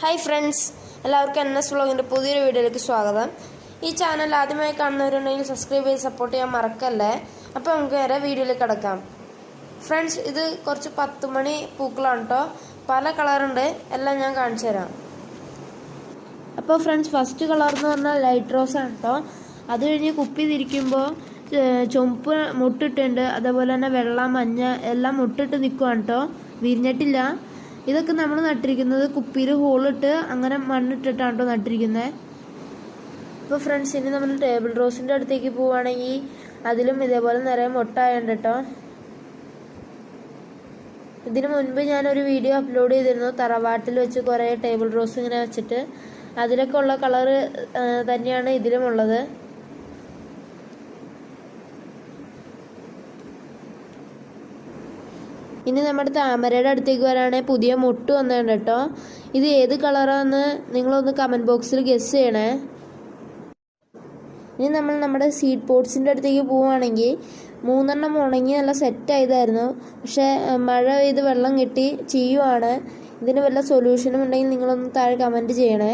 Hi friends എല്ലാവർക്കും N S വ്ളോഗിന്റെ പുതിയൊരു വീഡിയോയിലേക്ക് സ്വാഗതം. ഈ ചാനൽ ആദ്യമായി കാണുന്നവരുണ്ടെങ്കിൽ സബ്സ്ക്രൈബ് ചെയ്ത് സപ്പോർട്ട് ചെയ്യാൻ മറക്കല്ലേ? അപ്പോൾ നമുക്ക് നേരെ വീഡിയോയിലേക്ക് കിടക്കാം. ഫ്രണ്ട്സ് ഇത് കുറച്ച് പത്ത് മണി പൂക്കളാണ് കേട്ടോ പല കളറുണ്ട് എല്ലാം ഞാൻ കാണിച്ചു തരാം. അപ്പോൾ ഫ്രണ്ട്സ് ഫസ്റ്റ് കളർ എന്ന് പറഞ്ഞാൽ ലൈറ്റ് റോസ് ആണ് കേട്ടോ അത് കഴിഞ്ഞ് കുപ്പി തിരിക്കുമ്പോൾ ചുമപ്പ് മുട്ടിട്ടുണ്ട്. അതേപോലെ തന്നെ വെള്ള മഞ്ഞ എല്ലാം മുട്ടിട്ട് നിൽക്കുവാണ് കേട്ടോ വിരിഞ്ഞിട്ടില്ല. ഇതൊക്കെ നമ്മൾ നട്ടിരിക്കുന്നത് കുപ്പിയിൽ ഹോളിട്ട് അങ്ങനെ മണ്ണിട്ടിട്ടാണ് കേട്ടോ നട്ടിരിക്കുന്നത് ഇപ്പോൾ ഫ്രണ്ട്സ് ഇനി നമ്മൾ ടേബിൾ റോസിന്റെ അടുത്തേക്ക് പോവുകയാണെങ്കിൽ അതിലും ഇതേപോലെ നിറയെ മുട്ടായുണ്ട് കേട്ടോ ഇതിനു മുൻപ് ഞാനൊരു വീഡിയോ അപ്ലോഡ് ചെയ്തിരുന്നു. തറവാട്ടിൽ വെച്ച് കുറേ ടേബിൾ റോസ് ഇങ്ങനെ വെച്ചിട്ട്. അതിലൊക്കെ ഉള്ള കളറ് തന്നെയാണ് ഇതിലും ഇനി നമ്മുടെ താമരയുടെ അടുത്തേക്ക് വരാണെങ്കിൽ പുതിയ മുട്ട് വന്നിട്ടുണ്ട് കേട്ടോ. ഇത് ഏത് കളറാന്ന് നിങ്ങളൊന്ന് കമന്റ് ബോക്സിൽ ഗസ് ചെയ്യണേ. ഇനി നമ്മൾ നമ്മുടെ സീഡ് പോട്ട്സിന്റെ അടുത്തേക്ക് പോവുകയാണെങ്കിൽ മൂന്നെണ്ണം ഉണങ്ങി നല്ല സെറ്റായതായിരുന്നു പക്ഷേ മഴ പെയ്ത് വെള്ളം കിട്ടി ചെയ്യുവാണ്. ഇതിന് വല്ല സൊല്യൂഷനും ഉണ്ടെങ്കിൽ നിങ്ങളൊന്ന് താഴെ കമന്റ് ചെയ്യണേ.